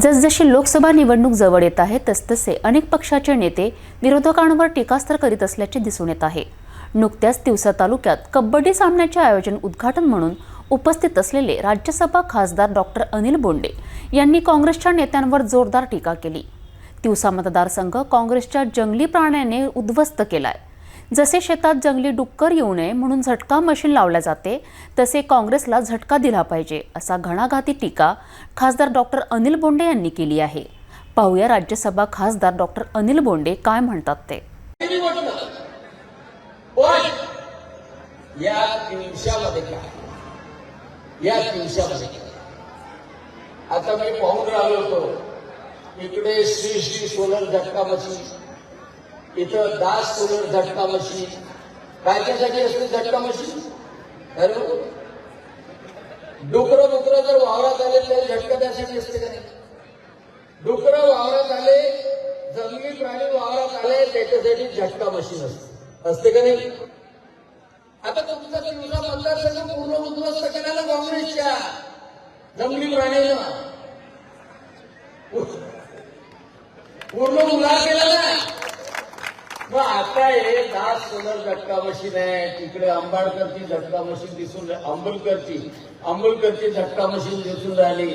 जसजशी लोकसभा निवडणूक जवळ येत आहे तसतसे अनेक पक्षाचे नेते विरोधकांवर टीकास्त्र करीत असल्याचे दिसून येत आहे. नुकत्याच तिवसा तालुक्यात कबड्डी सामन्याचे आयोजन उद्घाटन म्हणून उपस्थित असलेले राज्यसभा खासदार डॉक्टर अनिल बोंडे यांनी काँग्रेसच्या नेत्यांवर जोरदार टीका केली. तिवसा मतदारसंघ काँग्रेसच्या जंगली प्राण्याने उद्ध्वस्त केलाय. जसे शेतात जंगली डुक्कर येऊ नये म्हणून झटका मशीन लावल्या जाते तसे काँग्रेसला झटका दिला पाहिजे असा घणाघाती टीका खासदार डॉक्टर अनिल बोंडे यांनी केली आहे. पाहूया राज्यसभा खासदार डॉक्टर अनिल बोंडे काय म्हणतात ते. या दिवसामध्ये या आता मी पाहून राहिलो होतो इकडे श्री श्री सोलर झटका मशीन इथं दास सोलर झटका मशीन. कायच्यासाठी असते झटका मशीन? हॅलो? डुकरं डुकरं जर वावरात आले तर झटका त्यासाठी असते का नाही? डुकरं वावरात आले जंगली प्राणी वावरात आले त्याच्यासाठी झटका मशीन असते असते का नाही? आता तुमचा तुमचा मतदारसंघ पूर्ण उद्ध्वस्त केला ना काँग्रेसच्या जंगली प्राण्यांना. पूर्ण उल्हास केला ना मग आता हे दास सदर झटका मशीन आहे. तिकडे आंबाडकरची झटका मशीन दिसून रा- अंबुलकरची अंबुलकरची झटका मशीन दिसून राहिली.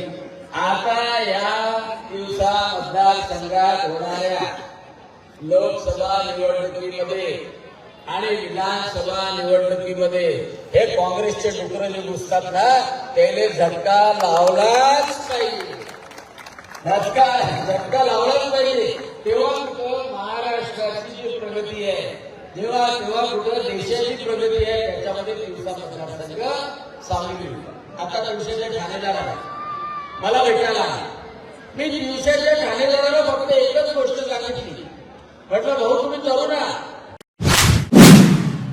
आता या दिवसा मतदारसंघात होणाऱ्या लोकसभा निवडणुकीमध्ये आणि विधानसभा निवडणुकीमध्ये हे काँग्रेसचे डुकर जे घुसतात ना त्याने झटका लावलाच पाहिजे झटका झटका लावलाच पाहिजे तेव्हा कुठं महाराष्ट्राची जी प्रगती आहे. जेव्हा तेव्हा कुठं देशाची प्रगती आहे त्याच्यामध्ये दिवसा मतदारसंघ सामील होईल. आता दिवसाच्या ठाणेदाराला मला भेटायला मी दिवसाच्या ठाणेदाराला फक्त एकच गोष्ट सांगितली म्हटलं भाऊ तुम्ही तरुण आहे